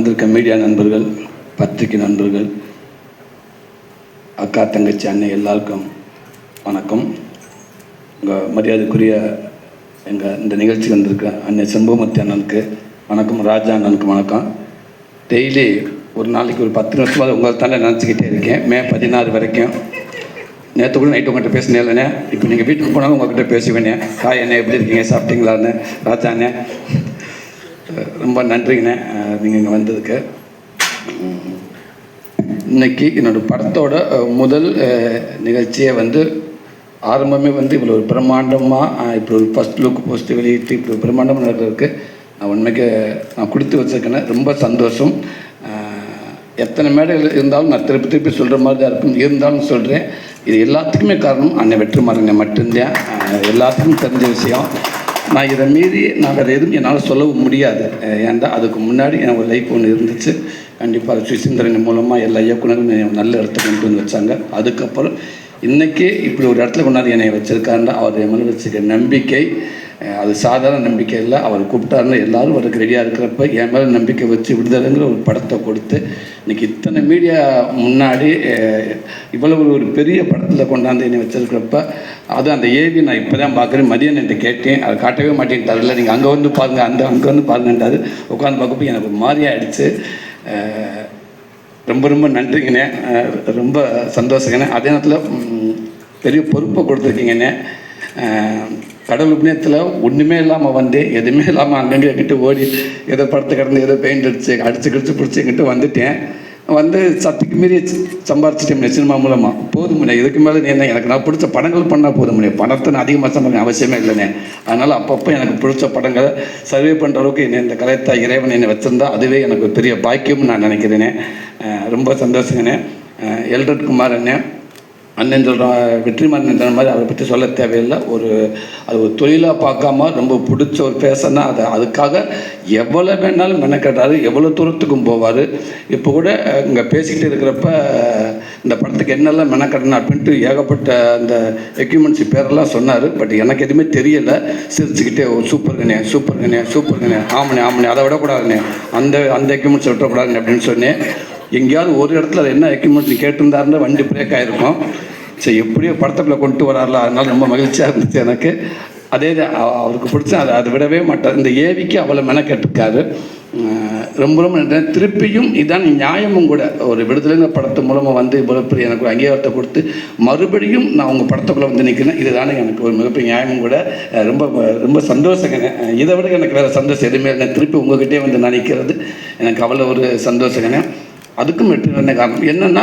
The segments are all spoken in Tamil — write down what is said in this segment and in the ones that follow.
வந்திருக்க மீடியா நண்பர்கள் பத்திரிகை நண்பர்கள் அக்கா தங்கச்சி அண்ணன் எல்லாருக்கும் வணக்கம். உங்கள் மரியாதைக்குரிய எங்கள் இந்த நிகழ்ச்சி வந்திருக்க அண்ணன் செம்பமூர்த்தி அண்ணனுக்கு வணக்கம் ராஜா அண்ணனுக்கு வணக்கம். டெய்லி ஒரு நாளைக்கு ஒரு பத்து நிமிஷமாக உங்களை தானே நினச்சிக்கிட்டே இருக்கேன். மே பதினாறு வரைக்கும். நேற்று கூட நைட்டு உங்கள்கிட்ட பேசினே இல்லைண்ணே. இப்போ நீங்கள் வீட்டுக்கு போனாலும் உங்கள்கிட்ட பேசுவேண்ணே. காய் அண்ணே எப்படி இருக்கீங்க? சாப்பிட்டீங்களாண்ணே? ராஜா அண்ணே. ரொம்ப நன்றிங்கண்ணே. நீங்கள் இங்கே வந்ததுக்கு. இன்னைக்கு என்னோடய படத்தோட முதல் நிகழ்ச்சியை வந்து ஆரம்பமே வந்து இவ்வளோ ஒரு பிரம்மாண்டமாக இப்படி ஒரு ஃபஸ்ட் லுக் போஸ்ட் வெளியிட்டு இப்படி ஒரு பிரம்மாண்டமாக நடக்கிறதுக்கு நான் உண்மைக்கு நான் கொடுத்து வச்சிருக்கேன்னு ரொம்ப சந்தோஷம். எத்தனை மேடைகள் இருந்தாலும் நான் திருப்பி திருப்பி சொல்கிற மாதிரி தான் இருக்கும். இருந்தாலும் சொல்கிறேன் இது எல்லாத்துக்குமே காரணம் அண்ணன் வெற்றிமாறனை மட்டும்தான். எல்லாத்துக்கும் தெரிஞ்ச விஷயம். நான் இதை மீறி நான் வேறு எதுவும் என்னால் சொல்லவும் முடியாது. ஏன்டா அதுக்கு முன்னாடி என் ஒரு லைஃப் ஒன்று இருந்துச்சு. கண்டிப்பாக சுசீந்திரன் மூலமாக எல்லா இயக்குனரும் நல்ல இடத்துல கொண்டு வந்து வச்சாங்க. அதுக்கப்புறம் இன்றைக்கி இப்படி ஒரு இடத்துல கொண்டாந்து என்னை வச்சுருக்காருன்னா அவர் என் மேலே வச்சுருக்க நம்பிக்கை அது சாதாரண நம்பிக்கை இல்லை அவர் கூப்பிட்டாருன்னு எல்லாரும் அவருக்கு ரெடியாக இருக்கிறப்ப என் மேலே நம்பிக்கை வச்சு விடுதலைங்கிற ஒரு படத்தை கொடுத்து இன்றைக்கி இத்தனை மீடியா முன்னாடி இவ்வளவு ஒரு பெரிய படத்தில் கொண்டாந்து என்னை வச்சுருக்கிறப்ப அது அந்த ஏவி நான் இப்போ தான் பார்க்குறேன். மதியம் என்கிட்ட கேட்டேன். அதை காட்டவே மாட்டேன்ட்டார் இல்லை நீங்கள் அங்கே வந்து பாருங்கள் அந்த அங்கே வந்து பாருங்கன்றாரு. உட்காந்து பார்க்கப்போ எனக்கு ஒரு மாதிரி ஆகிடுச்சு ரொம்ப ரொம்ப நன்றிங்கண்ணே. ரொம்ப சந்தோஷங்கண்ணே. அதே நேரத்தில் பெரிய பொறுப்பை கொடுத்துருக்கீங்கண்ணே. கடல் புண்ணியத்தில் ஒன்றுமே இல்லாமல் வந்து எதுவுமே இல்லாமல் அங்கங்கே கிட்ட ஓடி ஏதோ படத்து கடந்து ஏதோ பெயிண்ட் அடிச்சு அடிச்சு கிடிச்சு பிடிச்சிக்கிட்டு வந்துட்டேன். வந்து சத்துக்கு மீறி சம்பாரிச்சிட்டேன் சினிமா மூலமாக போதும் இதுக்கு மேலே நீ என்ன எனக்கு நான் பிடிச்ச படங்கள் பண்ணால் போதும் பணத்தை நான் அதிகமாக சம்பாதிக்க அவசியமே இல்லைண்ணே அதனால் அப்பப்போ எனக்கு பிடிச்ச படங்களை சர்வே பண்ணுற அளவுக்கு என்னை இந்த கலைத்தா இறைவன் என்னை வச்சிருந்தா அதுவே எனக்கு ஒரு பெரிய பாக்கியம்னு நான் நினைக்கிறேனே. ரொம்ப சந்தோஷங்கண்ணே. எல்ரட் குமார் அண்ணே. அண்ணன் சொல்கிற வெற்றிமாறன் சொன்ன மாதிரி அதை பற்றி சொல்ல தேவையில்லை. ஒரு அது ஒரு தொழிலாக பார்க்காம ரொம்ப பிடிச்ச ஒரு பேசனா அதை. அதுக்காக எவ்வளோ வேணாலும் மெனக்கட்டாரு எவ்வளோ தூரத்துக்கும் போவார். இப்போ கூட இங்கே பேசிக்கிட்டு இருக்கிறப்ப இந்த படத்துக்கு என்னெல்லாம் மெனக்கட்டணும் அப்படின்ட்டு ஏகப்பட்ட அந்த எக்யூப்மெண்ட்ஸ் பேரெல்லாம் சொன்னார். பட் எனக்கு எதுவுமே தெரியலை. சிரிச்சுக்கிட்டே ஓ சூப்பருங்கண்ணே சூப்பர் கண்ணே ஆமணி ஆமனே அதை விடக்கூடாதுண்ணே. அந்த அந்த எக்யூப்மெண்ட்ஸ் விட்டக்கூடாதுண்ணே அப்படின்னு சொன்னேன். எங்கேயாவது ஒரு இடத்துல என்ன எக்யூப்மெண்ட்ஸ் கேட்டிருந்தாருன்னா வண்டி பிரேக் ஆகிருக்கும் சரி எப்படியோ படத்துக்குள்ளே கொண்டு வரார்ல அதனால ரொம்ப மகிழ்ச்சியாக இருந்துச்சு எனக்கு. அதே அவருக்கு பிடிச்ச அதை அதை விடவே மாட்டார். இந்த ஏவிக்கு அவ்வளோ மெனக்கெட்டுருக்காரு. ரொம்ப ரொம்ப திருப்பியும் இதான் நியாயமும் கூட. ஒரு விடுதலைங்கிற படத்து மூலமாக வந்து இவ்வளோ பெரிய எனக்கு ஒரு அங்கீகாரத்தை கொடுத்து மறுபடியும் நான் உங்கள் படத்துக்குள்ளே வந்து நிற்கிறேன் இதுதானே எனக்கு ஒரு மிகப்பெரிய நியாயமும் கூட. ரொம்ப ரொம்ப சந்தோஷங்க. இதை விட எனக்கு வேறு சந்தோஷம் எதுவுமே இல்லை. திருப்பி உங்ககிட்டே வந்து நான் நிற்கிறது எனக்கு அவ்வளோ ஒரு சந்தோஷங்க. அதுக்கும் வெற்றி என்ன காரணம் என்னென்னா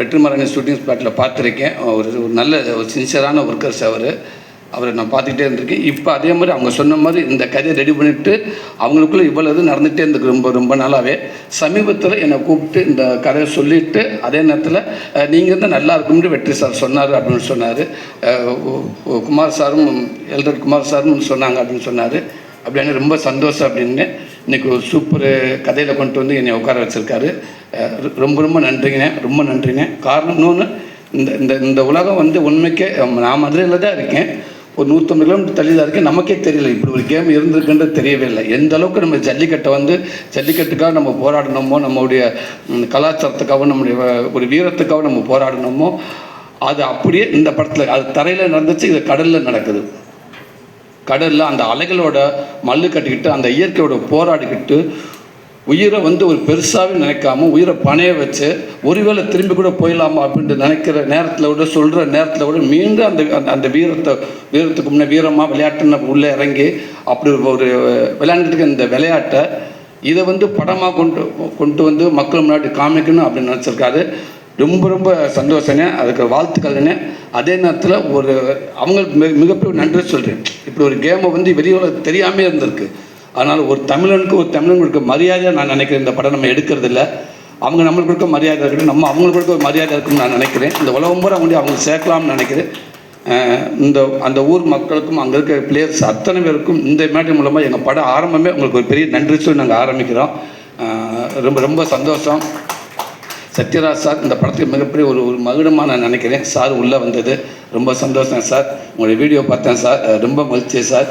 வெற்றிமாறன் ஷூட்டிங் ஸ்பாட்டில் பார்த்துருக்கேன். ஒரு ஒரு நல்ல ஒரு சின்சியரான ஒர்க்கர்ஸ் அவர். அவரை நான் பார்த்துக்கிட்டே இருந்திருக்கேன். இப்போ அதே மாதிரி அவங்க சொன்ன மாதிரி இந்த கதையை ரெடி பண்ணிவிட்டு அவங்களுக்குள்ளே இவ்வளோ இது நடந்துகிட்டே இருந்துக்கு ரொம்ப ரொம்ப நாளாகவே சமீபத்தில் என்னை கூப்பிட்டு இந்த கதையை சொல்லிவிட்டு அதே நேரத்தில் நீங்கள் இருந்தால் நல்லா இருக்கும்னு வெற்றி சார் சொன்னார் அப்படின்னு சொன்னார். குமார் சாரும் எல்டர் குமார் சாரும் சொன்னாங்க அப்படின்னு சொன்னார். அப்படின்னு ரொம்ப சந்தோஷம் அப்படின்னு இன்றைக்கி ஒரு சூப்பர் கதையில் கொண்டு வந்து என்னை உட்கார வச்சுருக்காரு. ரொம்ப ரொம்ப நன்றிங்க ரொம்ப நன்றிங்க. காரணம் இன்னொன்று இந்த இந்த இந்த உலகம் வந்து உண்மைக்கே நான் மதுரையில் தான் இருக்கேன். ஒரு நூற்றம்பது கிலோமீட்டர் தள்ளி தான் இருக்கேன். நமக்கே தெரியல இப்படி ஒரு கேம் இருந்திருக்குன்றது தெரியவே இல்லை. எந்த அளவுக்கு நம்ம ஜல்லிக்கட்டை வந்து ஜல்லிக்கட்டுக்காக நம்ம போராடணுமோ நம்மளுடைய கலாச்சாரத்துக்காகவும் நம்முடைய ஒரு வீரத்துக்காகவும் நம்ம போராடணுமோ அது அப்படியே இந்த படத்தில் அது தரையில் நடந்துச்சு இது கடலில் நடக்குது. கடலில் அந்த அலைகளோட மல்லு கட்டிக்கிட்டு அந்த இயற்கையோட போராடிக்கிட்டு உயிரை வந்து ஒரு பெருசாகவே நினைக்காம உயிரை பணைய வச்சு ஒருவேளை திரும்பி கூட போயிடலாமா அப்படின்ட்டு நினைக்கிற நேரத்தில் விட சொல்கிற நேரத்தில் விட மீண்டும் அந்த அந்த- அந்த வீரத்தை வீரத்துக்கு முன்னே வீரமாக விளையாட்டுன்னு உள்ளே இறங்கி அப்படி ஒரு விளையாண்டுட்டு இருக்க இந்த விளையாட்டை இதை வந்து படமாக கொண்டு கொண்டு வந்து மக்கள் முன்னாடி காமிக்கணும் அப்படின்னு நினச்சிருக்காரு. ரொம்ப ரொம்ப சந்தோஷங்க. அதுக்கு வாழ்த்துக்கள்னு அதே நேரத்தில் ஒரு அவங்களுக்கு மிக மிகப்பெரிய நன்றி சொல்கிறேன் இப்படி ஒரு கேமை வந்து வெளியே தெரியாமே இருந்திருக்கு. அதனால் ஒரு தமிழனுக்கு ஒரு தமிழன் கொடுக்க மரியாதையாக நான் நினைக்கிறேன். இந்த படம் நம்ம எடுக்கிறதில்ல அவங்க நம்மளுக்கு கொடுக்க மரியாதை இருக்கணும். நம்ம அவங்களுக்கு கொடுக்க ஒரு மரியாதை இருக்குன்னு நான் நினைக்கிறேன். இந்த உலகம் பூரா அவங்க அவங்க சேர்க்கலாம்னு நினைக்கிறேன். இந்த அந்த ஊர் மக்களுக்கும் அங்கே இருக்கிற பிளேயர்ஸ் அத்தனை பேருக்கும் இந்த மேட்டர் மூலமாக எங்கள் படம் ஆரம்பமே உங்களுக்கு ஒரு பெரிய நன்றி சொல்லி நாங்கள் ஆரம்பிக்கிறோம். ரொம்ப ரொம்ப சந்தோஷம். சத்யராஜ் சார் இந்த படத்துக்கு மிகப்பெரிய ஒரு ஒரு மகுடமாக நான் நினைக்கிறேன். சார் உள்ளே வந்தது. ரொம்ப சந்தோஷம் சார். உங்களுடைய வீடியோ பார்த்தேன் சார். ரொம்ப மகிழ்ச்சி சார்.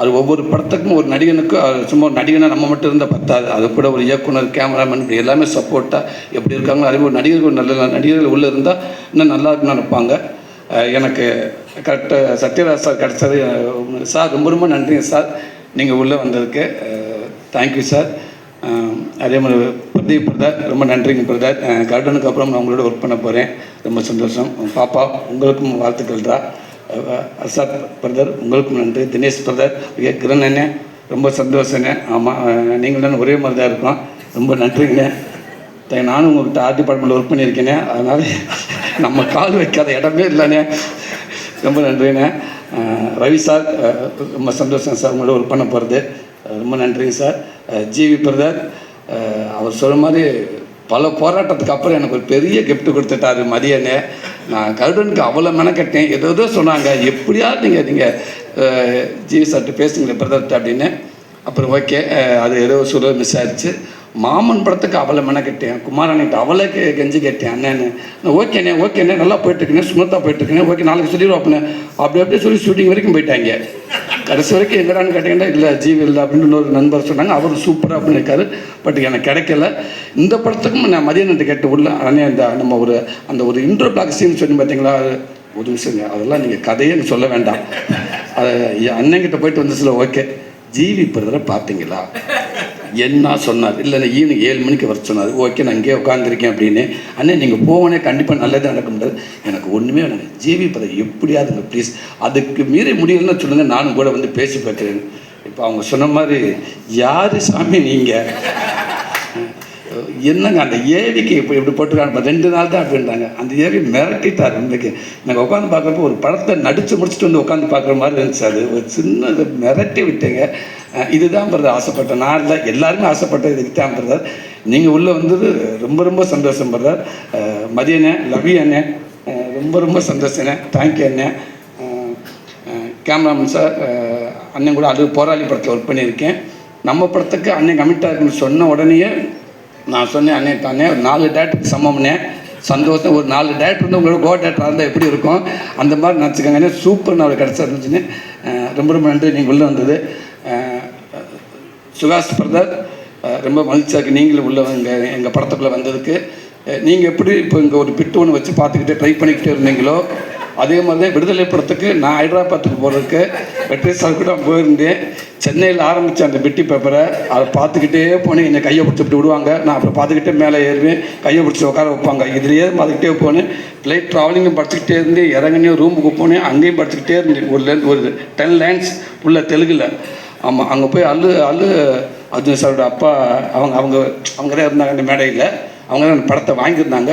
அது ஒவ்வொரு படத்துக்கும் ஒரு நடிகனுக்கும் அது சும்மா ஒரு நடிகனாக நம்ம மட்டும் இருந்தால் பத்தாது. அது கூட ஒரு இயக்குனர் கேமராமேன் இப்படி எல்லாமே சப்போர்ட்டாக எப்படி இருக்காங்களோ அதே ஒரு நடிகர்கள் நல்ல நடிகர்கள் உள்ளே இருந்தால் இன்னும் நல்லா இருக்குன்னு நினைப்பாங்க. எனக்கு கரெக்டாக சத்யராஜ் சார் கிடச்சது சார் ரொம்ப ரொம்ப நன்றிங்க சார். நீங்கள் உள்ளே வந்ததுக்கு தேங்க்யூ சார். அதே மாதிரி பிரதீப் பிரதர் ரொம்ப நன்றிங்க பிரதர் கார்டனுக்கு அப்புறம் நான் உங்களோட ஒர்க் பண்ண போகிறேன் ரொம்ப சந்தோஷம். பாப்பா உங்களுக்கும் வாழ்த்துக்கள் தான் அசாத் பிரதர் உங்களுக்கும் நன்றி. தினேஷ் பிரதர் ஏ கிரண் அண்ணன் ரொம்ப சந்தோஷங்க. ஆமாம் நீங்கள் தான் ஒரே மாதிரி தான் இருக்கோம் ரொம்ப நன்றிங்க. நானும் உங்கள்கிட்ட ஆர்ட் டிபார்ட்மெண்ட்டில் ஒர்க் பண்ணியிருக்கேனே அதனால் நம்ம கால் வைக்காத இடமே இல்லைண்ணே ரொம்ப நன்றிண்ணே ரவி சார் ரொம்ப சந்தோஷம் சார். உங்களோட ஒர்க் பண்ண போகிறது ரொம்ப நன்றிங்க சார். ஜிவி பிரதர் அவர் சொல்கிற மாதிரி பல போராட்டத்துக்கு அப்புறம் எனக்கு ஒரு பெரிய கிஃப்ட்டு கொடுத்துட்டாரு மதியனே. நான் கருடனுக்கு அவ்வளோ மெனக்கட்டேன். ஏதோ ஏதோ சொன்னாங்க. எப்படியாவது நீங்கள் நீங்கள் ஜிவி சார்ட்டு பேசுங்களேன் பிரதர்கிட்ட அப்படின்னு. அப்புறம் ஓகே அது ஏதோ சொல்ல மிஸ் ஆயிடுச்சு மாமன் படத்துக்கு அவளை மெனக்கட்டேன். குமாரண்ணிட்ட அவளை கெஞ்சி கேட்டேன் அண்ணன்னு நான் ஓகேண்ணே ஓகேண்ணே நல்லா போயிட்டுருக்கேன் ஸ்மூத்தாக போயிட்டுருக்கேன் ஓகே நாளைக்கு சொல்லிடுவோம் அப்படி அப்படியே சொல்லி ஷூட்டிங் வரைக்கும் போயிட்டாங்க. கடைசி வரைக்கும் எங்கடான்னு கேட்டீங்கன்னா இல்லை ஜீவி இல்லை அப்படின்னு இன்னொரு நண்பர் சொன்னாங்க. அவர் சூப்பராக அப்படின்னு இருக்காரு பட் எனக்கு கிடைக்கல. இந்த படத்துக்கும் நான் மதியானத்தை கேட்டு உள்ள அண்ணே இந்த நம்ம ஒரு அந்த ஒரு இன்ட்ரோ பிளாக் சீன் சொல்லி பார்த்தீங்களா அது ஒரு நிமிஷங்க அதெல்லாம் நீங்கள் கதையே சொல்ல வேண்டாம். அது என் அண்ணங்கிட்ட போயிட்டு வந்து ஓகே ஜீவி பிரதரை பார்த்தீங்களா? என்ன சொன்னார்? இல்லை ஈவினிங் ஏழு மணிக்கு வர சொன்னார். ஓகே நான் இங்கே உட்காந்துருக்கேன் அப்படின்னு. அண்ணே நீங்கள் போவனே கண்டிப்பாக நல்லது நடக்க முடியாது எனக்கு ஒன்றுமே வேணாங்க ஜிவி பதை எப்படியாதுங்க ப்ளீஸ் அதுக்கு மீறி முடியலன்னு சொல்லுங்கள் நானும் கூட வந்து பேசி பார்க்குறேன். இப்போ அவங்க சொன்ன மாதிரி யார் சாமி நீங்கள் என்னங்க அந்த ஏவிக்கு இப்போ இப்படி போட்டுருக்காங்க? ரெண்டு நாள் தான் அப்படின்றாங்க. அந்த ஏவி மிரட்டிட்டார் இன்றைக்கு நாங்கள் உட்காந்து பார்க்குறப்போ ஒரு படத்தை நடித்து முடிச்சுட்டு வந்து உட்காந்து பார்க்குற மாதிரி இருந்துச்சு அது. ஒரு சின்ன மிரட்டி விட்டேங்க. இதுதான் பிரதர் ஆசைப்பட்டேன் நான் இல்லை எல்லாருமே ஆசைப்பட்டேன் இதுக்கு தான் பிரதர். நீங்கள் உள்ளே வந்தது ரொம்ப ரொம்ப சந்தோஷம் பிரதர். மதியண்ணே லவி அண்ணே ரொம்ப ரொம்ப சந்தோஷண்ணே தேங்க்யூ அண்ணே. கேமராமேன் சார் அண்ணன் கூட அது போராளி படத்தில் ஒர்க் பண்ணியிருக்கேன். நம்ம படத்துக்கு அண்ணன் கமிட்டாக இருக்குன்னு சொன்ன உடனேயே நான் சொன்னேன் அண்ணே தானே ஒரு நாலு டேட்டுக்கு சமம்னே சந்தோஷம் ஒரு நாலு டேட் வந்து உங்களோட கோ டேட்டாக இருந்தால் எப்படி இருக்கும்? அந்த மாதிரி நினச்சிக்கோங்க சூப்பர் நான் கிடச்சா இருந்துச்சுன்னு ரொம்ப ரொம்ப நன்றி. நீங்கள் உள்ளே வந்தது. சுகாஷ் பிரதர் ரொம்ப மகிழ்ச்சியாக இருக்குது நீங்களும் உள்ள எங்கள் எங்கள் படத்துக்குள்ளே வந்ததுக்கு. நீங்கள் எப்படி இப்போ இங்கே ஒரு பிட்டு ஒன்று வச்சு பார்த்துக்கிட்டே ட்ரை பண்ணிக்கிட்டே இருந்தீங்களோ அதே மாதிரி தான் விடுதலை படத்துக்கு நான் ஹைதராபாத்துக்கு போகிறதுக்கு வெற்றி சார் கூட போயிருந்தேன். சென்னையில் ஆரம்பித்த அந்த பெட்டி பேப்பரை அதை பார்த்துக்கிட்டே போனேன். என்னை கையை பிடிச்சி இப்படி விடுவாங்க. நான் அப்புறம் பார்த்துக்கிட்டே மேலே ஏறுவேன். கையை பிடிச்சி உட்கார வைப்பாங்க. இதுலேயே பார்த்துக்கிட்டே போனேன். ஃப்ளைட் ட்ராவலிங்கும் படிச்சுக்கிட்டே இருந்து இறங்கினே ரூமுக்கு போனேன். அங்கேயும் படிச்சுக்கிட்டே இருந்தேன். ஒரு லைன் ஒரு டென் லைன்ஸ் உள்ள தெலுங்கில். ஆமாம் அங்கே போய் அல்லு அல்லு அர்ஜுன் சாரோட அப்பா அவங்க அவங்க அவங்க தான் இருந்தாங்க அந்த மேடையில். அவங்க தான் அந்த படத்தை வாங்கியிருந்தாங்க.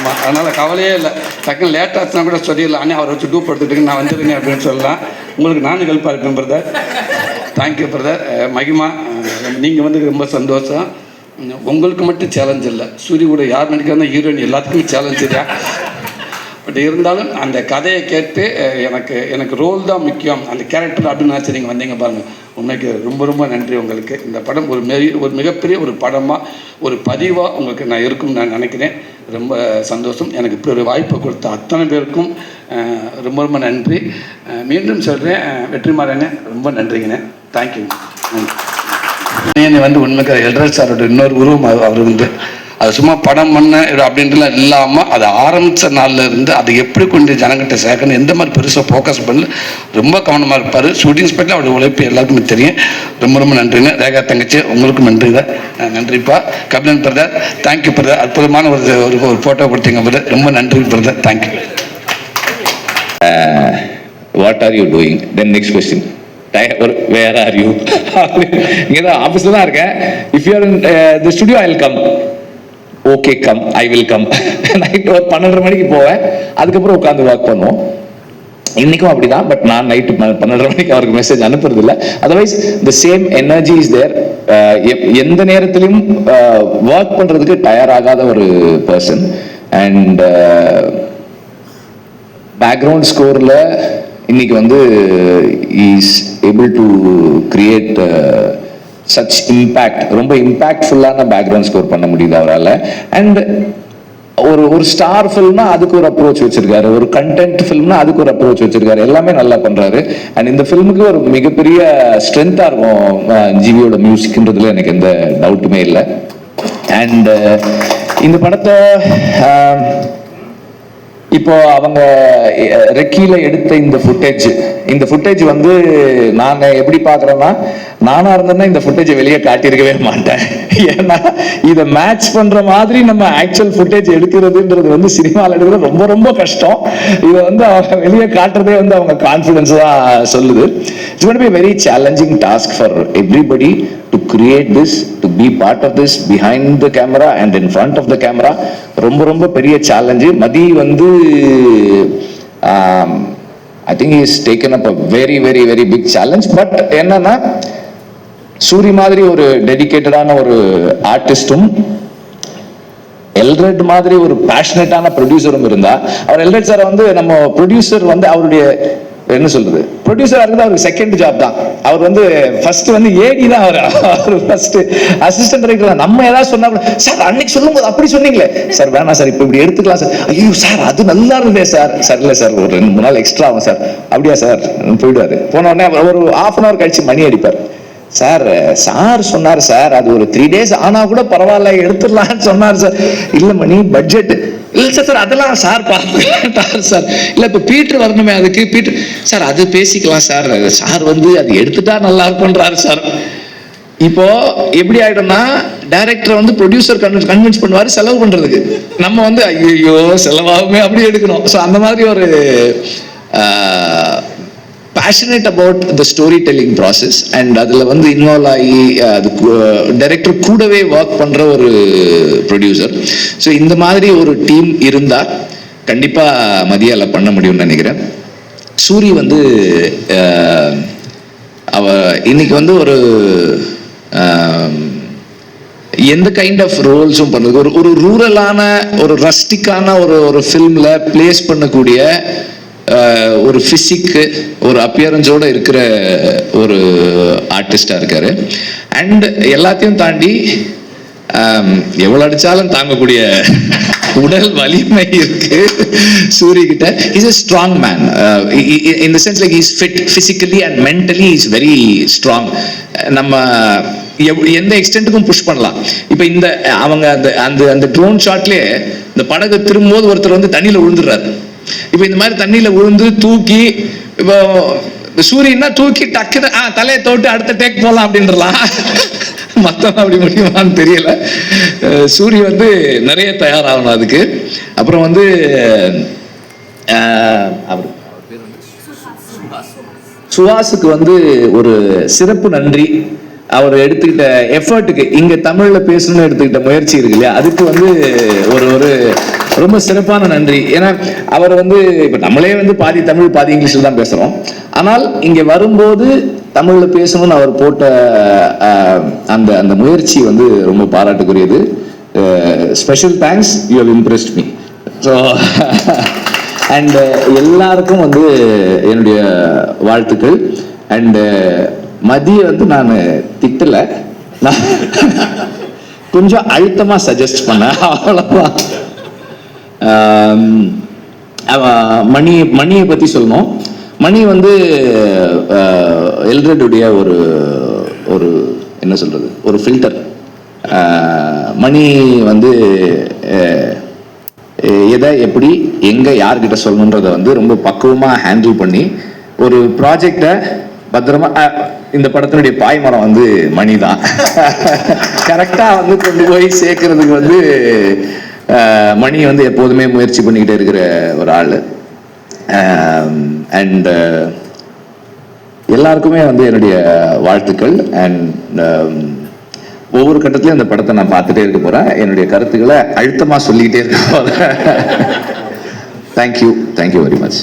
ஆமாம் அதனால் கவலையே இல்லை. டக்குன்னு லேட் கூட சொல்லிடலாம். அண்ணே அவரை வச்சு டூப் எடுத்துட்டு நான் வந்துடுங்க அப்படின்னு சொல்லலாம். உங்களுக்கு நானும் ஹெல்ப்பாக இருக்கேன் பிரதர் தேங்க்யூ பிரதர் மகிமா நீங்கள் வந்து ரொம்ப சந்தோஷம். உங்களுக்கு மட்டும் சேலஞ்ச் இல்லை. சூரிய கூட யார் நடிக்கிறாங்க ஹீரோயின் எல்லாத்துக்குமே சேலஞ்சு தான். பட் இருந்தாலும் அந்த கதையை கேட்டு எனக்கு எனக்கு ரோல் தான் முக்கியம். அந்த கேரக்டர் அப்படின்னு நினச்சி நீங்கள் வந்தீங்க பாருங்கள் உண்மைக்கு ரொம்ப ரொம்ப நன்றி உங்களுக்கு. இந்த படம் ஒரு மெரி ஒரு மிகப்பெரிய ஒரு படமாக ஒரு பதிவாக உங்களுக்கு நான் இருக்கும்னு நான் நினைக்கிறேன். ரொம்ப சந்தோஷம். எனக்கு இப்படி ஒரு வாய்ப்பு கொடுத்த அத்தனை பேருக்கும் ரொம்ப ரொம்ப நன்றி. மீண்டும் சொல்கிறேன் வெற்றிமாறனே ரொம்ப நன்றிங்கண்ணே. தேங்க்யூ நன்றி. வந்து உண்மைக்கு எல்ரல் சாரோட இன்னொரு உருவம் அவர் வந்து அது சும்மா படம் பண்ண அப்படின்றலாம் அப்படின்ட்டுலாம் இல்லாமல் அது ஆரம்பித்த நாளில் இருந்து அதை எப்படி கொண்டு ஜனங்கிட்ட சேர்க்கணும் எந்த மாதிரி பெருசாக ஃபோக்கஸ் பண்ணல ரொம்ப கவனமாக இருப்பார். ஷூட்டிங்ஸ் பற்றி அவருடைய உழைப்பு எல்லாருக்குமே தெரியும். ரொம்ப ரொம்ப நன்றிங்க. ரேகா தங்கச்சி உங்களுக்கும் நன்றி. தான் நன்றிப்பா. கபிலன் பிரதர் தேங்க்யூ பிரதர் அற்புதமான ஒரு ஒரு ஃபோட்டோ கொடுத்தீங்க பிரதர் ரொம்ப நன்றி brother thank you what are you doing then next question ஒரு வேர் ஆர் யூ இங்கே தான் ஆஃபீஸில் தான் இருக்கேன். If you are in the studio I will come okay come I will come night ஒரு பன்னெண்டரை மணிக்கு போவேன். அதுக்கப்புறம் உட்காந்து ஒர்க் பண்ணுவோம். இன்னைக்கும் அப்படிதான் பட் நான் நைட்டு பன்னெண்டரை மணிக்கு அவருக்கு மெசேஜ் அனுப்புறது இல்லை otherwise the same energy is there எந்த நேரத்திலையும் ஒர்க் uh, பண்றதுக்கு டயர் ஆகாத ஒரு பர்சன் அண்ட் பேக்ரவுண்ட் ஸ்கோரில் இன்னைக்கு வந்து is able to create such impact ரொம்ப இம்பேக்ட்ஃபுல்லான பேக்ரவுண்ட் ஸ்கோர் பண்ண முடியுது அவரால். அண்ட் ஒரு ஒரு ஸ்டார் ஃபில்ம்னா அதுக்கு ஒரு அப்ரோச் வச்சிருக்காரு. ஒரு கண்டென்ட் ஃபில்ம்னா அதுக்கு ஒரு அப்ரோச் வச்சிருக்காரு. எல்லாமே நல்லா பண்றாரு. அண்ட் இந்த ஃபில்முக்கு ஒரு மிகப்பெரிய ஸ்ட்ரென்த்தா இருக்கும் ஜிவியோட மியூசிக்ன்றதுல எனக்கு எந்த டவுட்டுமே இல்லை. அண்ட் இந்த படத்தை இப்போ அவங்க ரெக்கியில எடுத்த இந்த ஃபுட்டேஜ் இந்த ஃபுட்டேஜ் வந்து நான் எப்படி பார்க்கறேன்னா நானாக இருந்தேன்னா இந்த ஃபுட்டேஜை வெளியே காட்டியிருக்கவே மாட்டேன். ஏன்னா இதை மேட்ச் பண்ணுற மாதிரி நம்ம ஆக்சுவல் ஃபுட்டேஜ் எடுக்கிறதுன்றது வந்து சினிமாவில் எடுக்கிறது ரொம்ப ரொம்ப கஷ்டம். இதை வந்து அவங்க வெளியே காட்டுறதே வந்து அவங்க கான்ஃபிடென்ஸ் தான் சொல்லுது. It's got be very challenging task for everybody to create this to be part of this behind the camera and in front of the camera ரொம்ப ரொம்ப பெரிய சேலஞ்சு மதி வந்து I think is taken up a very very very big challenge but என்னன்னா சூரி மாதிரி ஒரு டெடிகேட்டடான ஒரு ஆர்டிஸ்டும் எல்ரெட் மாதிரி ஒரு பேஷனட்டான ப்ரொடியூசரும் இருந்தா அவர் எல்ரெட் சார் வந்து நம்ம ப்ரொடியூசர் வந்து அவருடைய என்ன சொல்றது? ப்ரொடியூசராக இருந்தால் அவருக்கு செகண்ட் ஜாப் தான். அவர் வந்து ஃபர்ஸ்ட் வந்து ஏடி தான் அவர். அவர் ஃபர்ஸ்ட் அசிஸ்டன்ட் டைரக்டர் தான். நம்ம ஏதாவது சொன்னா கூட சார் அன்னைக்கு சொல்லும்போது அப்படி சொன்னீங்களே. சார் வேணாம் சார் இப்போ இப்படி எடுத்துக்கலாம் சார். ஐயோ சார் அது நல்லா இருந்தே சார். சார் இல்லை சார் ஒரு ரெண்டு மூணு நாள் எக்ஸ்ட்ரா ஆகும் சார். அப்படியா சார்? போயிடுவாரு. போன உடனே ஒரு ஹாஃப் அன் அவர் கழிச்சு மணி அடிப்பார். சார் சார் சொன்னார் சார் அது ஒரு த்ரீ டேஸ் ஆனா கூட பரவாயில்ல எடுத்துடலாம்னு சொன்னார் சார். இல்லை மணி பட்ஜெட் இல்லை சார் சார் அதெல்லாம் சார் பார்த்துட்டார் சார். இல்லை இப்போ பீட்ரு வரணுமே அதுக்கு பீட்ரு. சார் அது பேசிக்கலாம் சார். சார் வந்து அது எடுத்துட்டா நல்லா இருக்குன்றாரு சார். இப்போ எப்படி ஆயிடும்னா டைரக்டர் வந்து ப்ரொடியூசர் கன்வின்ஸ் பண்ணுவார் செலவு பண்றதுக்கு. நம்ம வந்து ஐயோ செலவாகுமே அப்படி எடுக்கணும். ஸோ அந்த மாதிரி ஒரு passionate about the story telling process and அதில் வந்து இன்வால்வ் ஆகி அது டைரக்டர் கூடவே ஒர்க் பண்ணுற ஒரு ப்ரொடியூசர் ஸோ இந்த மாதிரி ஒரு டீம் இருந்தால் கண்டிப்பாக மதியால பண்ண முடியும்னு நினைக்கிறேன். சூரி வந்து அவ இன்னைக்கு வந்து ஒரு எந்த கைண்ட் ஆஃப் ரோல்ஸும் பண்ணுது? ஒரு ஒரு ரூரலான ஒரு ரஸ்டிக்கான ஒரு ஒரு ஃபில்மில் பிளேஸ் பண்ணக்கூடிய ஒரு ஃபிசிக்கு ஒரு அப்பியரன்ஸோட இருக்கிற ஒரு ஆர்டிஸ்டாக இருக்காரு. அண்ட் எல்லாத்தையும் தாண்டி ஆம், எவ்வளவு அடிச்சாலும் தாங்கக்கூடிய உடல் வலிமை இருக்கு சூரிய கிட்ட. Is a strong man in the sense like is fit physically and mentally is very strong நம்ம எந்த எக்ஸ்டென்ட்டுக்கும் புஷ் பண்ணலாம். இப்போ இந்த அவங்க அந்த அந்த அந்த ட்ரோன் ஷாட்லயே இந்த படகு திரும்பும்போது ஒருத்தர் வந்து தண்ணியில விழுந்துடுறாரு. இப்போ இந்த மாதிரி தண்ணியில விழுந்து தூக்கி இப்போ சூரியன்னா தூக்கி டக்குன்னு ஆ தலையை தோட்டு அடுத்த டேக் போகலாம் அப்படின்றலாம். மற்றவங்க அப்படி முடியுமான்னு தெரியல. அஹ் சூரிய வந்து நிறைய தயாராகணும் அதுக்கு. அப்புறம் வந்து அவர் சுஹாஸுக்கு வந்து ஒரு சிறப்பு நன்றி. அவர் எடுத்துக்கிட்ட எஃபர்ட்டுக்கு இங்க தமிழ்ல பேசணும்னு எடுத்துக்கிட்ட முயற்சி இருக்கு இல்லையா? அதுக்கு வந்து ஒரு ஒரு ரொம்ப சிறப்பான நன்றி. ஏன்னா அவர் வந்து இப்ப நம்மளே வந்து பாதி தமிழ் பாதி இங்கிலீஷ்ல தான் பேசுறோம். ஆனால் இங்க வரும்போது தமிழ்ல பேசணும்னு அவர் போட்ட அந்த அந்த முயற்சி வந்து ரொம்ப பாராட்டுக்குரியது. Special thanks you have impressed me so and எல்லாருக்கும் வந்து என்னுடைய வாழ்த்துக்கள். அண்டு மதிய வந்து நான் திட்டலை. நான் கொஞ்சம் அழுத்தமாக சஜஸ்ட் பண்ணேன். அவ்வளோதான் மணியை மணி மணியை பற்றி சொல்லணும். மணி வந்து எல்ரெட்டுடைய ஒரு ஒரு என்ன சொல்கிறது ஒரு ஃபில்டர் மணி வந்து எதை எப்படி எங்கே யார்கிட்ட சொல்லணுன்றதை வந்து ரொம்ப பக்குவமாக ஹேண்டில் பண்ணி ஒரு ப்ராஜெக்டை பத்திரமா இந்த படத்தினுடைய பாய்மரம் வந்து மணி தான் கரெக்டாக வந்து கொண்டு போய் சேர்க்கறதுக்கு வந்து மணி வந்து எப்போதுமே முயற்சி பண்ணிக்கிட்டே இருக்கிற ஒரு ஆள். அண்ட் எல்லாருக்குமே வந்து என்னுடைய வாழ்த்துக்கள். அண்ட் ஒவ்வொரு கட்டத்திலையும் அந்த படத்தை நான் பார்த்துட்டே இருக்க போகிறேன் என்னுடைய கருத்துக்களை அழுத்தமாக சொல்லிக்கிட்டே இருக்க போகிறேன் தேங்க்யூ தேங்க்யூ வெரி மச்